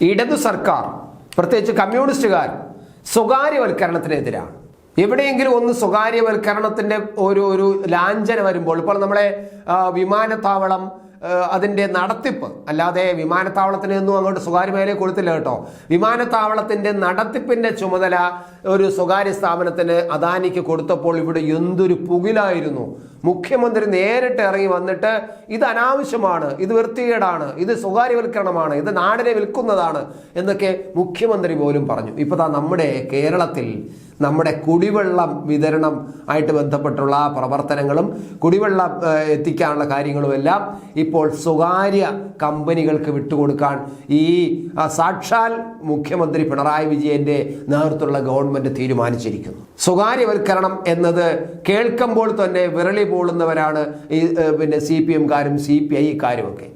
ഇടതു സർക്കാർ പ്രത്യേകിച്ച് കമ്മ്യൂണിസ്റ്റുകാർ സ്വകാര്യവൽക്കരണത്തിനെതിരാണ്. എവിടെയെങ്കിലും ഒന്ന് സ്വകാര്യവൽക്കരണത്തിന്റെ ഒരു ഒരു ലാഞ്ചന വരുമ്പോൾ ഇപ്പോൾ നമ്മളെ വിമാനത്താവളം അതിന്റെ നടത്തിപ്പ് അല്ലാതെ വിമാനത്താവളത്തിന് ഒന്നും അങ്ങോട്ട് സ്വകാര്യ മേഖലയെ കൊടുത്തില്ല കേട്ടോ. വിമാനത്താവളത്തിന്റെ നടത്തിപ്പിന്റെ ചുമതല ഒരു സ്വകാര്യ സ്ഥാപനത്തിന് അദാനിക്ക് കൊടുത്തപ്പോൾ ഇവിടെ എന്തൊരു പുകിലായിരുന്നു. മുഖ്യമന്ത്രി നേരിട്ട് ഇറങ്ങി വന്നിട്ട് ഇത് അനാവശ്യമാണ് ഇത് വൃത്തികേടാണ് ഇത് സ്വകാര്യവൽക്കരണമാണ് ഇത് നാടിനെ വിൽക്കുന്നതാണ് എന്നൊക്കെ മുഖ്യമന്ത്രി പോലും പറഞ്ഞു. ഇപ്പോൾ താ നമ്മുടെ കേരളത്തിൽ നമ്മുടെ കുടിവെള്ളം വിതരണം ആയിട്ട് ബന്ധപ്പെട്ടുള്ള പ്രവർത്തനങ്ങളും കുടിവെള്ളം എത്തിക്കാനുള്ള കാര്യങ്ങളുമെല്ലാം ഇപ്പോൾ സ്വകാര്യ കമ്പനികൾക്ക് വിട്ടുകൊടുക്കാൻ ഈ സാക്ഷാൽ മുഖ്യമന്ത്രി പിണറായി വിജയന്റെ നേതൃത്വത്തിലുള്ള ഗവൺമെന്റ് തീരുമാനിച്ചിരിക്കുന്നു. സ്വകാര്യവൽക്കരണം എന്നത് കേൾക്കുമ്പോൾ തന്നെ വിരളി പോളുന്നവരാണ് ഈ പിന്നെ സി പി എംകാരും സി പി ഐക്കാരും ഒക്കെ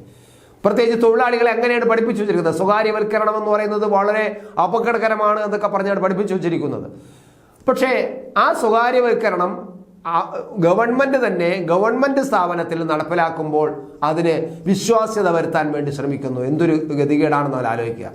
പ്രത്യേകിച്ച് തൊഴിലാളികളെ എങ്ങനെയാണ് പഠിപ്പിച്ചു വെച്ചിരിക്കുന്നത്? സ്വകാര്യവൽക്കരണം എന്ന് പറയുന്നത് വളരെ അപകടകരമാണ് എന്നൊക്കെ പറഞ്ഞാണ് പഠിപ്പിച്ചു വെച്ചിരിക്കുന്നത്. പക്ഷേ ആ സ്വകാര്യവൽക്കരണം ഗവൺമെന്റ് തന്നെ ഗവൺമെന്റ് സ്ഥാപനത്തിൽ നടപ്പിലാക്കുമ്പോൾ അതിന് വിശ്വാസ്യത വരുത്താൻ വേണ്ടി ശ്രമിക്കുന്നു. എന്തൊരു ഗതികേടാണെന്ന് അവർ ആലോചിക്കുക.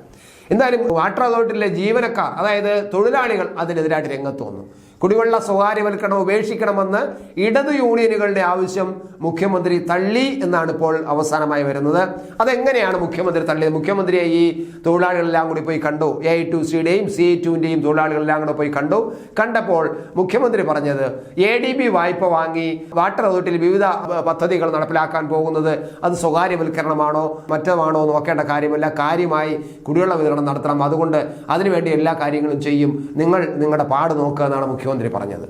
എന്തായാലും വാട്ടർ അതോറിറ്റിയിലെ ജീവനക്കാർ അതായത് തൊഴിലാളികൾ അതിനെതിരായിട്ട് രംഗത്ത് വന്നു. കുടിവെള്ള സ്വകാര്യവൽക്കരണം ഉപേക്ഷിക്കണമെന്ന് ഇടത് യൂണിയനുകളുടെ ആവശ്യം മുഖ്യമന്ത്രി തള്ളി എന്നാണ് ഇപ്പോൾ അവസാനമായി വരുന്നത്. അതെങ്ങനെയാണ് മുഖ്യമന്ത്രി തള്ളിയത്? മുഖ്യമന്ത്രിയെ ഈ തൊഴിലാളികളെല്ലാം കൂടി പോയി കണ്ടു. എ ടു സിയുടെയും സി ടുവിന്റെയും തൊഴിലാളികളെല്ലാം കൂടെ പോയി കണ്ടു. കണ്ടപ്പോൾ മുഖ്യമന്ത്രി പറഞ്ഞത് എ ഡി ബി വായ്പ വാങ്ങി വാട്ടർ അതോറിറ്റിയിൽ വിവിധ പദ്ധതികൾ നടപ്പിലാക്കാൻ പോകുന്നത് അത് സ്വകാര്യവൽക്കരണമാണോ മറ്റോ നോക്കേണ്ട കാര്യമല്ല. കാര്യമായി കുടിവെള്ള വിതരണം നടത്തണം. അതുകൊണ്ട് അതിനുവേണ്ടി എല്ലാ കാര്യങ്ങളും ചെയ്യും. നിങ്ങൾ നിങ്ങളുടെ പാട് നോക്കുക എന്നാണ് മുഖ്യമന്ത്രി പറഞ്ഞത്.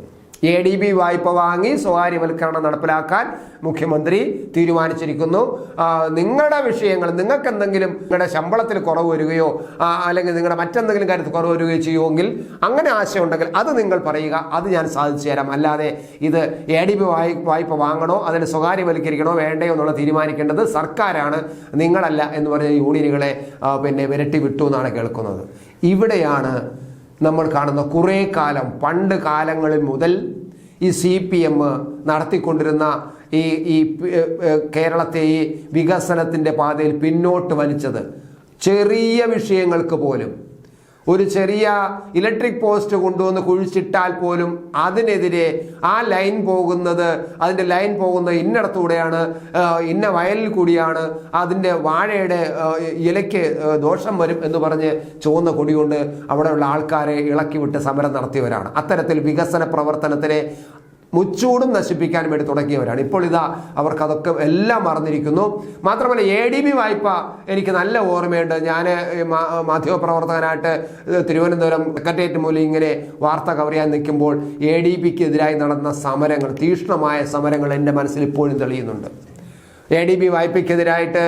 എ ഡി ബി വായ്പ വാങ്ങി സ്വകാര്യവൽക്കരണം നടപ്പിലാക്കാൻ മുഖ്യമന്ത്രി തീരുമാനിച്ചിരിക്കുന്നു. നിങ്ങളുടെ വിഷയങ്ങൾ നിങ്ങൾക്ക് എന്തെങ്കിലും നിങ്ങളുടെ ശമ്പളത്തിൽ കുറവ് വരികയോ അല്ലെങ്കിൽ നിങ്ങളുടെ മറ്റെന്തെങ്കിലും കാര്യത്തിൽ കുറവ് വരികയോ ചെയ്യുമെങ്കിൽ അങ്ങനെ ആശയമുണ്ടെങ്കിൽ അത് നിങ്ങൾ പറയുക. അത് ഞാൻ സാധിച്ചു തരാം. അല്ലാതെ ഇത് എ ഡി ബി വായ് വായ്പ വാങ്ങണോ അതിന് സ്വകാര്യവൽക്കരിക്കണോ വേണ്ടയോ എന്നുള്ള തീരുമാനിക്കേണ്ടത് സർക്കാരാണ്. നിങ്ങളല്ല എന്ന് പറഞ്ഞ യൂണിയനുകളെ പിന്നെ വിരട്ടി വിട്ടു എന്നാണ് കേൾക്കുന്നത്. ഇവിടെയാണ് നമ്മൾ കാണുന്ന കുറേ കാലം പണ്ട് കാലങ്ങളിൽ മുതൽ ഈ സി പി എം നടത്തിക്കൊണ്ടിരുന്ന ഈ ഈ കേരളത്തെ ഈ വികസനത്തിന്റെ പാതയിൽ പിന്നോട്ട് വലിച്ചത്. ചെറിയ വിഷയങ്ങൾക്ക് പോലും ഒരു ചെറിയ ഇലക്ട്രിക് പോസ്റ്റ് കൊണ്ടുവന്ന് കുഴിച്ചിട്ടാൽ പോലും അതിനെതിരെ ആ ലൈൻ പോകുന്നത് അതിന്റെ ലൈൻ പോകുന്ന ഇന്നടത്തൂടെയാണ് ഇന്ന വയലിൽ കൂടിയാണ് അതിന്റെ വാഴയുടെ ഇലയ്ക്ക് ദോഷം വരും എന്ന് പറഞ്ഞ് ചുവന്ന കൊടികൊണ്ട് അവിടെയുള്ള ആൾക്കാരെ ഇളക്കി വിട്ട് സമരം നടത്തിയവരാണ്. അത്തരത്തിൽ വികസന പ്രവർത്തനത്തിനെ മുച്ചൂടും നശിപ്പിക്കാൻ വേണ്ടി തുടങ്ങിയവരാണ്. ഇപ്പോൾ ഇതാ അവർക്ക് അതൊക്കെ എല്ലാം മറന്നിരിക്കുന്നു. മാത്രമല്ല എ ഡി ബി വായ്പ എനിക്ക് നല്ല ഓർമ്മയുണ്ട്. ഞാൻ മാധ്യമപ്രവർത്തകനായിട്ട് തിരുവനന്തപുരം സെക്രട്ടേറിയറ്റ് മൂലം ഇങ്ങനെ വാർത്ത കവർ ചെയ്യാൻ നിൽക്കുമ്പോൾ എ ഡി ബിക്ക് എതിരായി നടന്ന സമരങ്ങൾ തീക്ഷ്ണമായ സമരങ്ങൾ എന്റെ മനസ്സിൽ ഇപ്പോഴും തെളിയുന്നുണ്ട്. എ ഡി ബി വായ്പയ്ക്കെതിരായിട്ട്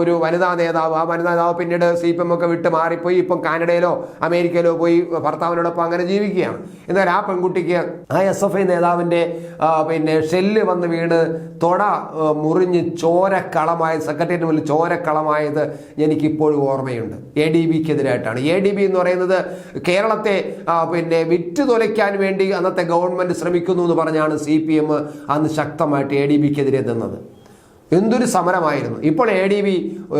ഒരു വനിതാ നേതാവ് ആ വനിതാ നേതാവ് പിന്നീട് സി പി എം ഒക്കെ വിട്ട് മാറിപ്പോയി. ഇപ്പം കാനഡയിലോ അമേരിക്കയിലോ പോയി ഭർത്താവിനോടൊപ്പം അങ്ങനെ ജീവിക്കുകയാണ്. എന്നാൽ ആ പെൺകുട്ടിക്ക് ആ എസ് എഫ് ഐ നേതാവിന്റെ പിന്നെ ഷെല്ല് വന്ന് വീണ് തൊട മുറിഞ്ഞ് ചോരക്കളമായത് സെക്രട്ടേറിയറ്റ് മുന്നിൽ ചോരക്കളമായത് എനിക്കിപ്പോഴും ഓർമ്മയുണ്ട്. എ ഡി ബിക്കെതിരായിട്ടാണ് എ ഡി ബി എന്ന് പറയുന്നത് കേരളത്തെ പിന്നെ വിറ്റ് തുലയ്ക്കാൻ വേണ്ടി അന്നത്തെ ഗവൺമെന്റ് ശ്രമിക്കുന്നു എന്ന് പറഞ്ഞാണ് സി പി എം അന്ന് ശക്തമായിട്ട് എ ഡി ബിക്കെതിരെ നിന്നത്. എന്തൊരു സമരമായിരുന്നു. ഇപ്പോൾ എ ഡി ബി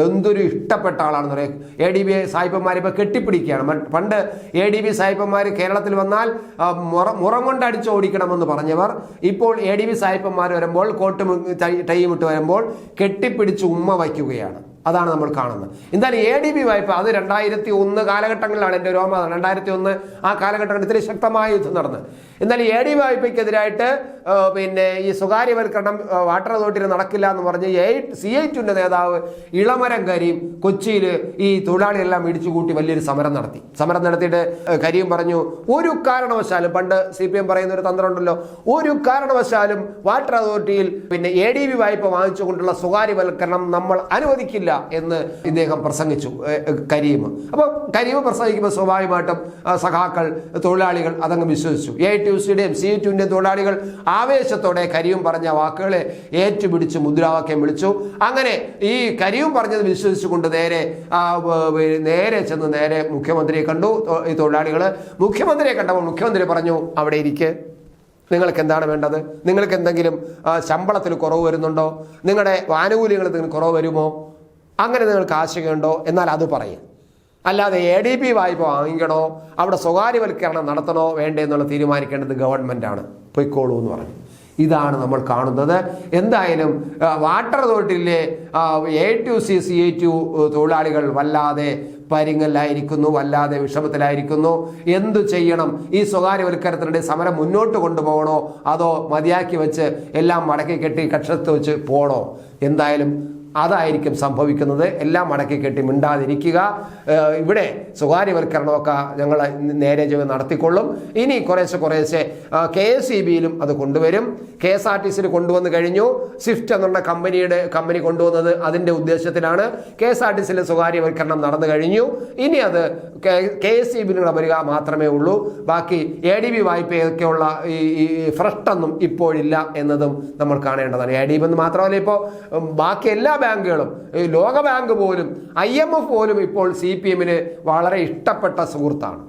എന്തൊരു ഇഷ്ടപ്പെട്ട ആളാണെന്ന് പറയും. എ ഡി ബി സായിപ്പന്മാർ ഇപ്പോൾ കെട്ടിപ്പിടിക്കുകയാണ് പണ്ട് എ ഡി ബി സായിപ്പന്മാർ കേരളത്തിൽ വന്നാൽ മുറ മുറം കൊണ്ട് അടിച്ചോടിക്കണമെന്ന് പറഞ്ഞവർ ഇപ്പോൾ എ ഡി ബി സായിപ്പന്മാർ വരുമ്പോൾ കോട്ട് ടൈം ഇട്ട് വരുമ്പോൾ കെട്ടിപ്പിടിച്ച് ഉമ്മ വയ്ക്കുകയാണ്. അതാണ് നമ്മൾ കാണുന്നത്. എന്തായാലും എ ഡി ബി വായ്പ അത് രണ്ടായിരത്തി ഒന്ന് കാലഘട്ടങ്ങളിലാണ് എന്റെ ഓർമ്മ രണ്ടായിരത്തി ഒന്ന് ആ കാലഘട്ടത്തിൽ ശക്തമായ യുദ്ധം നടന്ന്. എന്നാലും എ ഡി ബി വായ്പയ്ക്കെതിരായിട്ട് പിന്നെ ഈ സ്വകാര്യവൽക്കരണം വാട്ടർ അതോറിറ്റിയിൽ നടക്കില്ല എന്ന് പറഞ്ഞ് എ സി ഐ ടുവിന്റെ നേതാവ് ഇളമരം കരീം കൊച്ചിയിൽ ഈ തൊഴിലാളികളെല്ലാം ഇടിച്ചു കൂട്ടി വലിയൊരു സമരം നടത്തി. സമരം നടത്തിയിട്ട് കരീം പറഞ്ഞു ഒരു കാരണവശാലും പണ്ട് സി പി എം പറയുന്ന ഒരു തന്ത്രമുണ്ടല്ലോ ഒരു കാരണവശാലും വാട്ടർ അതോറിറ്റിയിൽ പിന്നെ എ ഡി ബി വായ്പ വാങ്ങിച്ചുകൊണ്ടുള്ള സ്വകാര്യവൽക്കരണം നമ്മൾ അനുവദിക്കില്ല. എന്ന് ഇദ്ദേഹം പ്രസംഗിച്ചു കരീം. അപ്പോൾ കരീം പ്രസംഗിക്കുമ്പോൾ സ്വാഭാവികമായിട്ടും സഖാക്കൾ തൊഴിലാളികൾ അതങ്ങ് വിശ്വസിച്ചു. എ ടി സിയുടെയും സി ടുവിന്റെയും തൊഴിലാളികൾ ആവേശത്തോടെ കരീം പറഞ്ഞ വാക്കുകളെ ഏറ്റുപിടിച്ച് മുദ്രാവാക്യം വിളിച്ചു. അങ്ങനെ ഈ കരീം പറഞ്ഞത് വിശ്വസിച്ചുകൊണ്ട് നേരെ നേരെ ചെന്ന് നേരെ മുഖ്യമന്ത്രിയെ കണ്ടു. ഈ തൊഴിലാളികൾ മുഖ്യമന്ത്രിയെ കണ്ടപ്പോൾ മുഖ്യമന്ത്രി പറഞ്ഞു അവിടെ ഇരിക്കെ. നിങ്ങൾക്ക് എന്താണ് വേണ്ടത്? നിങ്ങൾക്ക് എന്തെങ്കിലും ശമ്പളത്തിൽ കുറവ് വരുന്നുണ്ടോ? നിങ്ങളുടെ ആനുകൂല്യങ്ങൾ എന്തെങ്കിലും കുറവ് വരുമോ? അങ്ങനെ നിങ്ങൾക്ക് ആശങ്കയുണ്ടോ? എന്നാൽ അത് പറയും. അല്ലാതെ എ ഡി ബി വായ്പ വാങ്ങിക്കണോ? അവിടെ സ്വകാര്യവൽക്കരണം നടത്തണോ? വേണ്ടേ എന്നുള്ള തീരുമാനിക്കേണ്ടത് ഗവൺമെന്റാണ് പൊയ്ക്കോളൂ എന്ന് പറഞ്ഞു. ഇതാണ് നമ്മൾ കാണുന്നത്. എന്തായാലും വാട്ടർ അതോറിറ്റിയിലെ A to C C A to തൊഴിലാളികൾ വല്ലാതെ പരിങ്ങലായിരിക്കുന്നു വല്ലാതെ വിഷമത്തിലായിരിക്കുന്നു. എന്തു ചെയ്യണം? ഈ സ്വകാര്യവൽക്കരണത്തിനിടെ സമരം മുന്നോട്ട് കൊണ്ടുപോകണോ? അതോ മതിയാക്കി വെച്ച് എല്ലാം മടക്കി കെട്ടി കക്ഷത്ത് വെച്ച് പോകണോ എന്തായാലും അതായിരിക്കും സംഭവിക്കുന്നത്. എല്ലാം മടക്കി കെട്ടി മിണ്ടാതിരിക്കുക. ഇവിടെ സ്വകാര്യവൽക്കരണമൊക്കെ ഞങ്ങൾ നേരെ ചെയ്ത് നടത്തിക്കൊള്ളും. ഇനി കുറേശ്ശെ കുറേശ്ശെ കെ എസ് ഇ ബിയിലും അത് കൊണ്ടുവരും. കെ എസ് ആർ ടി സിയിൽ കൊണ്ടുവന്ന് കഴിഞ്ഞു. സ്വിഫ്റ്റ് എന്നുള്ള കമ്പനിയുടെ കമ്പനി കൊണ്ടുവന്നത് അതിന്റെ ഉദ്ദേശത്തിലാണ്. കെ എസ് ആർ ടി സിയിലെ സ്വകാര്യവൽക്കരണം നടന്നു കഴിഞ്ഞു. ഇനി അത് കെ എസ് ഇ ബിയിലൂടെ വരിക മാത്രമേ ഉള്ളൂ. ബാക്കി എ ഡി ബി വായ്പയൊക്കെയുള്ള ഈ ഫ്രഷ്ടൊന്നും ഇപ്പോഴില്ല എന്നതും നമ്മൾ കാണേണ്ടതാണ്. എ ഡി ബി എന്ന് മാത്രമല്ല ഇപ്പോൾ ബാക്കി എല്ലാ ബാങ്കുകളും ലോക ബാങ്ക് പോലും ഐ എം എഫ് പോലും ഇപ്പോൾ സി പി എമ്മിന് വളരെ ഇഷ്ടപ്പെട്ട സുഹൃത്താണ്.